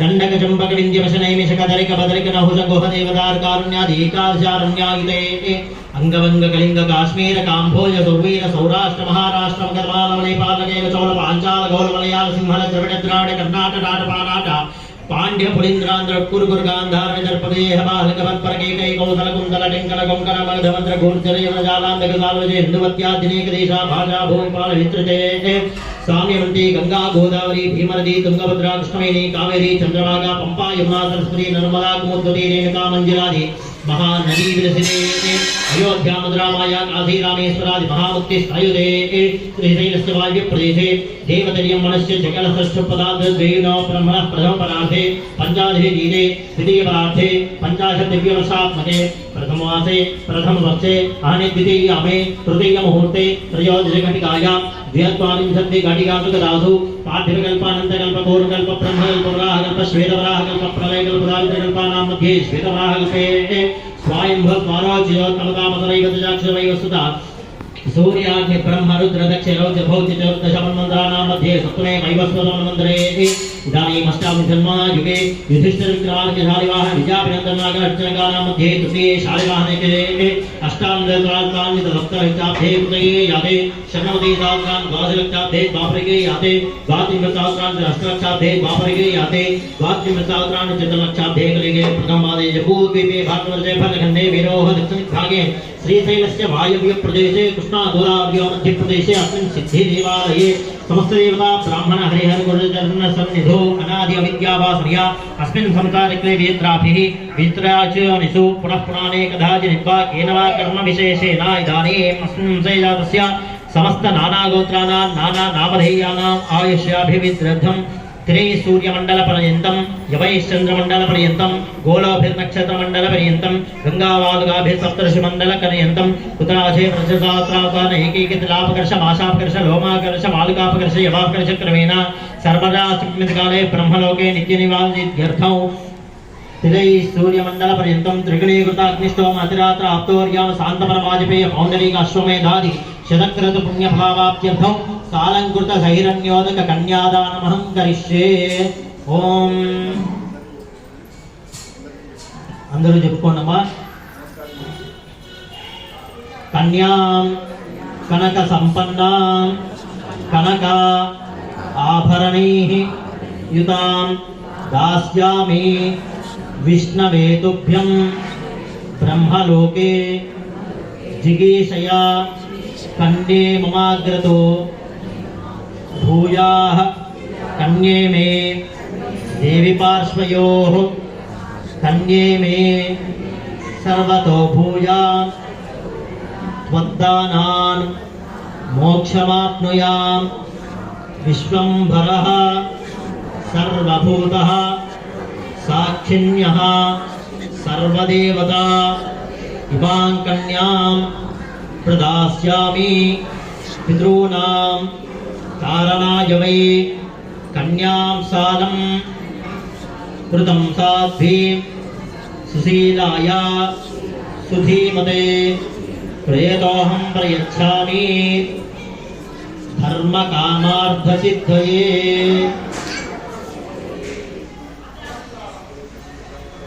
దండక చంపక వింధ్యవశనైమిష కదలిక బదలిక నహుజ గుహ దేవదార్ కారుణ్యాది అంగవంగ కళింగ కాశ్మీర కాంభోజ సౌవీర సౌరాష్ట్ర మహారాష్ట్ర గర్వాల నేపాల చౌల పాంచాల గౌళ మలయాళ సింహళ ద్రవిడ ద్రావిడ కర్ణాటక నాటపానాట పాండ్య పులింద్రాంధ్ర కురుగురు గాంధార విదర్పదేహ బాహకమత్పరకేకై కౌసల కుందల టెంకల కొంకణ మగధమంత్ర గూర్జర జాలాంధక సాల్వజే హిందువత్యాధినేక దేశా భాషా భూపాల విస్తృతే సామ్యవంతి గంగా గోదావరి భీమనది తుంగభద్ర కృష్ణవేణి కావేరి చంద్రభాగ పంపా యమునా సరస్వతి నర్మదా కుముద్వతి రేణుకా మంజులాది महानदी विलसिते अयोध्या मधुरामाया काशी रामेश्वरादि महामुक्ति स्थायुदे त्रिहृदयनश्च वायव्य प्रदेशे देवतर्यं मनस्य जगल षष्ठ पदार्थ द्वेन ब्रह्मणः प्रथम पदार्थे पञ्चाधिपे जीवे द्वितीय पदार्थे पञ्चाशत् दिव्यवशात्मके प्रथमवासे प्रथमवक्षे अहने द्वितीयामे तृतीयमुहूर्ते त्रयोदशघटिकायां ముహూర్తే త్రయోదశ రాధు ద్వ్యత్వారింశత్తి ఘటికాసు దాసు పాఠ్యకల్పానంతకల్ప పూర్వకల్ప బ్రహ్మకల్ప వరాహకల్ప శ్వేతవరాహకల్ప ప్రళయకల్ప దారిద్ర్యకల్పానాం మధ్యే శ్వేతవరాహకల్పే స్వాయంభవ స్వారోచ్యోత్తమకామతరైవ सूर्याख्य मध्ये सप्तमे वैवस्वतमन्मन्त्रे इदानीमष्टाविधन्मा युगे युधिष्ठिरविक्रार्कशालिवाह विजाभिनन्दनागार्चनकानामध्ये तृतीये शालिवाहनके अष्टान्धत्रान्तान्वितसप्तहिताब्धे कृतये याते शरणवतीतात्रान् द्वादशलक्षाब्धे द्वापरिके याते द्वात्रिमृतात्रान् अष्टलक्षाब्धे द्वापरिके याते द्वात्रिमृतात्रान् चतुर्लक्षाब्धे कलिगे प्रथमादे जपूर्वीपे भागवर्जे फलखण्डे विरोह दक्षिणभागे श्रीशैलस्य वायव्यप्रदेशे कृष्णागोदावर्यो मध्यप्रदेशे, अस्मिन् सिद्धिदेवालये समस्तदेवता ब्राह्मण, हरिहर गुरुचरण सन्निधो, अनादि, अविद्यावासर्या, अस्मिन् संसारिक्ले वेत्राभिः वित्राचनिषु पुनः पुराणेकधा जनित्वा केन वा कर्मविशेषेण इदानीम् अस्मिन् नानागोत्राणां नाना नामधेयानाम् आयुष्याभिविद्रद्धम् త్రీ సూర్యమండల పర్యంతం యవైశ్చంద్రమండల పర్యంతం గోళాభిర్నక్షత్ర మండల పర్యంతం గంగావాదుగాభి సప్తర్షి మండల పర్యంతం కుతరాజే ప్రజసాత్రాకాన ఏకీకృత లాపకర్ష మాషాపకర్ష లోమాకర్ష వాలుకాపకర్ష యవాపకర్ష క్రమేణ సర్వదా సుస్మిత్ కాలే బ్రహ్మలోకే నిత్య నివాసిత్యర్థం తిరై సూర్యమండల పర్యంతం త్రిగుణీకృత అగ్నిష్టోమ అతిరాత్ర ఆప్తోర్యామ శాంతపర వాజపేయ పౌండరీక అశ్వమేధాది శతకృత పుణ్యభావాప్త్యర్థం కాలంకృత సైరణ్యోదక కన్యాదానమహం కరిష్యే ఓం అందరూ చెప్పుకోండమ్మా. కన్యాం కనక సంపన్నాం కనక ఆభరణై యుతాం దాస్యామి విష్ణవేతుభ్యం బ్రహ్మలోకే జిగీషయా కన్యే మమాగ్రతో भूयाः कन्ये मे देवी पार्श्वयोः कन्ये मे सर्वतो भूयां त्वद्दानान् मोक्षमाप्नुयां विश्वम्भरः सर्वभूतः साक्षिण्यः सर्वदेवता इमां कन्यां प्रदास्यामि पितॄणां ధారణాయ వై కన్యాం సాదం కృతం సాధ్వి సుశీలాయ సుధీమతే ప్రయతోహం ప్రయచ్చామి ధర్మ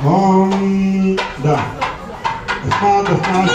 ॐ दा अस्मात् अस्मात्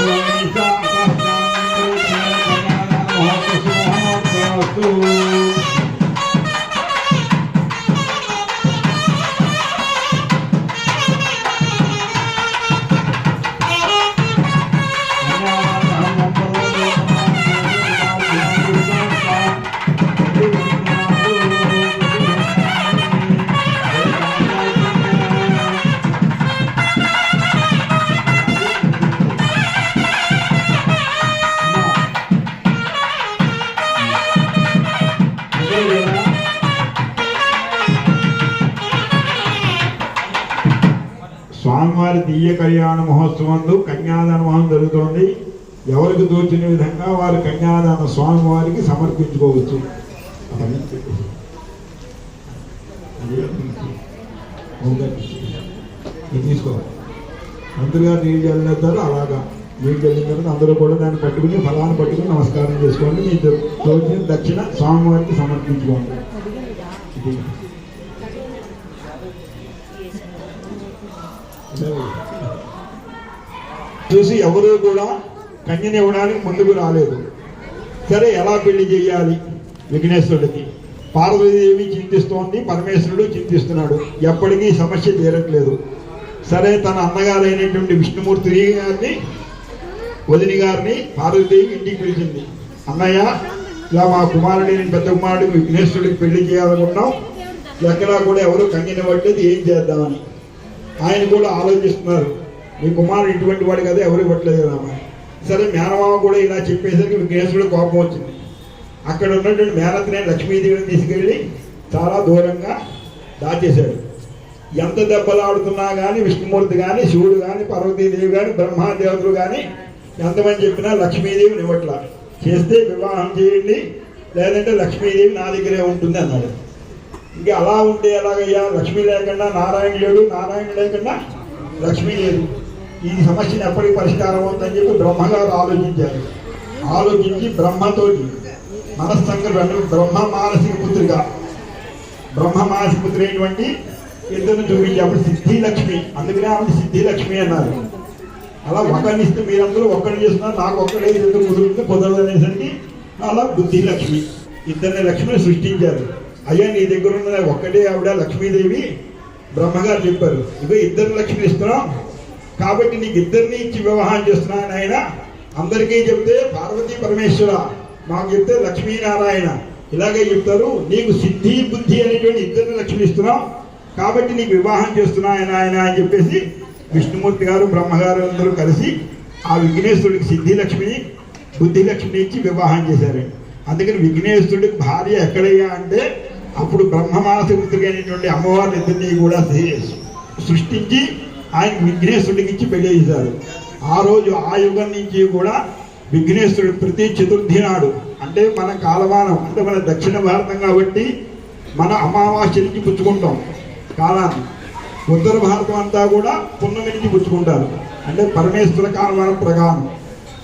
స్వామివారి దివ్య కళ్యాణ మహోత్సవంలో కన్యాదాన మహం జరుగుతోంది. ఎవరికి తోచిన విధంగా వారు కన్యాదాన స్వామివారికి సమర్పించుకోవచ్చు. అవన్నీ పెట్టేసి. అదే తీసుకో నీళ్ళు చల్లేస్తారు అలాగా. నీళ్ళు చల్లిన తర్వాత అందరూ కూడా దాన్ని పట్టుకుని ఫలాన్ని పట్టుకుని నమస్కారం చేసుకోండి. మీ తోచిన దక్షిణ స్వామివారికి సమర్పించుకోండి. చూసి ఎవరు కూడా కన్యని ఇవ్వడానికి ముందుకు రాలేదు. సరే ఎలా పెళ్ళి చేయాలి విఘ్నేశ్వరుడికి? పార్వతీదేవి చింతిస్తోంది పరమేశ్వరుడు చింతిస్తున్నాడు. ఎప్పటికీ సమస్య తీరట్లేదు. సరే తన అన్నగారైనటువంటి విష్ణుమూర్తి గారిని వదిని గారిని పార్వతీదేవి ఇంటికి పిలిచింది. అన్నయ్య ఇలా మా కుమారుడిని పెద్ద కుమారుడికి విఘ్నేశ్వరుడికి పెళ్ళి చేయాలనుకున్నాం. ఎక్కడా కూడా ఎవరు కన్యనివ్వట్లేదు ఏం చేద్దామని. ఆయన కూడా ఆలోచిస్తున్నారు మీ కుమారుడు ఇటువంటి వాడు కదా ఎవరు ఇవ్వట్లేదు కదా సరే మేనమామ కూడా ఇలా చెప్పేసరికి విఘ్నేశ్వరుడు కోపం వచ్చింది. అక్కడ ఉన్నటువంటి మేనత్నే లక్ష్మీదేవిని తీసుకెళ్ళి చాలా దూరంగా దాచేశాడు. ఎంత దెబ్బలాడుతున్నా కానీ విష్ణుమూర్తి కానీ శివుడు కానీ పార్వతీదేవి కానీ బ్రహ్మాదేవతలు కానీ ఎంతమంది చెప్పినా లక్ష్మీదేవిని ఇవ్వట్లా. చేస్తే వివాహం చేయండి లేదంటే లక్ష్మీదేవి నా దగ్గరే ఉంటుంది అన్నాడు. ఇంకా అలా ఉంటే ఎలాగయ్యా? లక్ష్మి లేకుండా నారాయణ లేడు నారాయణ లేకుండా లక్ష్మి లేదు. ఈ సమస్యను ఎప్పటికి పరిష్కారం అవుతుందని చెప్పి బ్రహ్మగారు ఆలోచించారు. ఆలోచించి బ్రహ్మతోటి మనస్సంకల్పం బ్రహ్మ మానసిక పుత్రిక. బ్రహ్మ మానసిక పుత్రి అయినటువంటి ఇద్దరు చూపించి అప్పుడు సిద్ధి లక్ష్మి అందుకనే ఆమె సిద్ధి లక్ష్మి అన్నారు. అలా ఒకరినిస్తే మీరందరూ ఒక్కరిని చేస్తున్నారు నాకు ఒక్కడే ఇద్దరు కుదురుతుంది కుదరదు అనేసరికి అలా బుద్ధి లక్ష్మి ఇద్దరిని లక్ష్మిని సృష్టించారు. అయ్యా నీ దగ్గర ఉన్న ఒక్కటే ఆవిడ లక్ష్మీదేవి. బ్రహ్మగారు చెప్పారు ఇగో ఇద్దరు లక్ష్మి ఇస్తున్నాం. కాబట్టి నీకు ఇద్దరిని ఇచ్చి వివాహం చేస్తున్నాను ఆయన అందరికీ చెప్తే పార్వతీ పరమేశ్వర మాకు చెప్తే లక్ష్మీనారాయణ. ఇలాగే చెప్తారు నీకు సిద్ధి బుద్ధి అనేటువంటి ఇద్దరిని లక్ష్మి ఇస్తున్నాం. కాబట్టి నీకు వివాహం చేస్తున్నాయన ఆయన ఆయన అని చెప్పేసి విష్ణుమూర్తి గారు బ్రహ్మగారు అందరూ కలిసి ఆ విఘ్నేశ్వరుడికి సిద్ధి లక్ష్మిని బుద్ధి లక్ష్మిని ఇచ్చి వివాహం చేశారు అందుకని విఘ్నేశ్వరుడికి భార్య ఎక్కడయ్యా అంటే అప్పుడు బ్రహ్మ మానసికృతిగా అమ్మవారిని ఇద్దరిని కూడా సృష్టించి ఆయన విఘ్నేశ్వరుడికి ఇచ్చి పెళ్ళి చేశారు ఆ రోజు ఆ యుగం నుంచి కూడా విఘ్నేశ్వరుడు ప్రతి చతుర్థి నాడు అంటే మన కాలమానం అంటే మన దక్షిణ భారతం కాబట్టి మన అమావాస్య నుంచి పుచ్చుకుంటాం. కాలాన్ని. ఉత్తర భారతం అంతా కూడా పున్నమి నుంచి పుచ్చుకుంటారు. అంటే పరమేశ్వర కాలమానం ప్రకారం.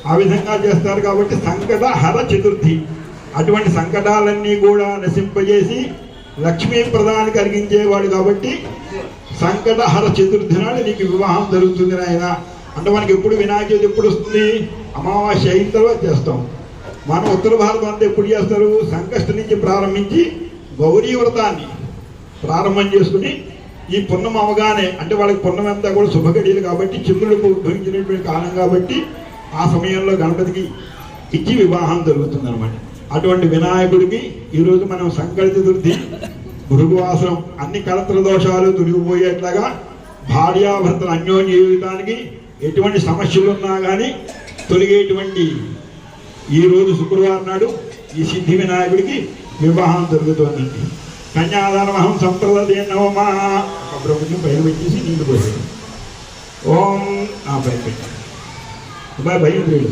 ఆ విధంగా చేస్తారు కాబట్టి సంకట హర చతుర్థి. అటువంటి సంకటాలన్నీ కూడా నశింపజేసి లక్ష్మీ ప్రదాన్ని కలిగించేవాడు కాబట్టి సంకటహర చతుర్థి నాడు నీకు వివాహం జరుగుతుంది నాయన. అంటే మనకి ఎప్పుడు వినాయక చవితి ఎప్పుడు వస్తుంది? అమావాస్య అయిన తర్వాత చేస్తాం. మన ఉత్తర భారతం అంతా ఎప్పుడు చేస్తారు? సంకష్ట నుంచి ప్రారంభించి గౌరీ వ్రతాన్ని ప్రారంభం చేసుకుని ఈ పున్నం అవగానే అంటే వాళ్ళకి పున్నం అంతా కూడా శుభగడియలు కాబట్టి చంద్రుడు ఉద్భవించినటువంటి కాలం కాబట్టి ఆ సమయంలో గణపతికి ఇచ్చి వివాహం జరుగుతుంది అనమాట అటువంటి వినాయకుడికి ఈరోజు మనం సంకల్ప చతుర్థి భృగువాసనం అన్ని కలత్ర దోషాలు తొలగిపోయేట్లాగా భార్యాభర్తల అన్యోన్య జీవితానికి ఎటువంటి సమస్యలు ఉన్నా కానీ తొలగేటువంటి ఈరోజు శుక్రవారం నాడు ఈ సిద్ధి వినాయకుడికి వివాహం జరుగుతోందండి. కన్యాదానమహం సంప్రదే నవమా ప్రభుత్వం పైన పెట్టేసి నీళ్ళు పోయాడు ఓం. ఆ పైన పెట్టాడు. భయం లేదు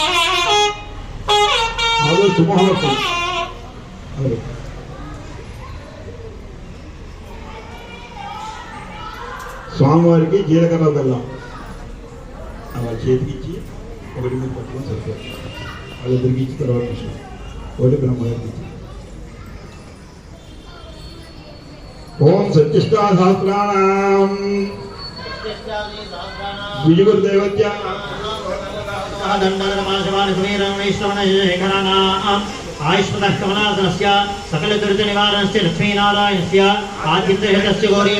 శుభముహూర్తం అదే స్వామివారికి జీలకర్ర బెల్లం అలా చేతికి ఇచ్చి ఒకటి మీరు పట్టుకొని సరిపోతుంది వాళ్ళిద్దరికి ఇచ్చిన తర్వాత విషయం ఒకటి బ్రహ్మగారికి ఇచ్చి ఓం సత్యష్టా సహస్రాణం విజయగురుదేవత్య ఆయుష్మతః కమలాసనస్య సకల దురిత నివారణస్య లక్ష్మీనారాయణస్య ఆదిత్యహతస్య గౌరీ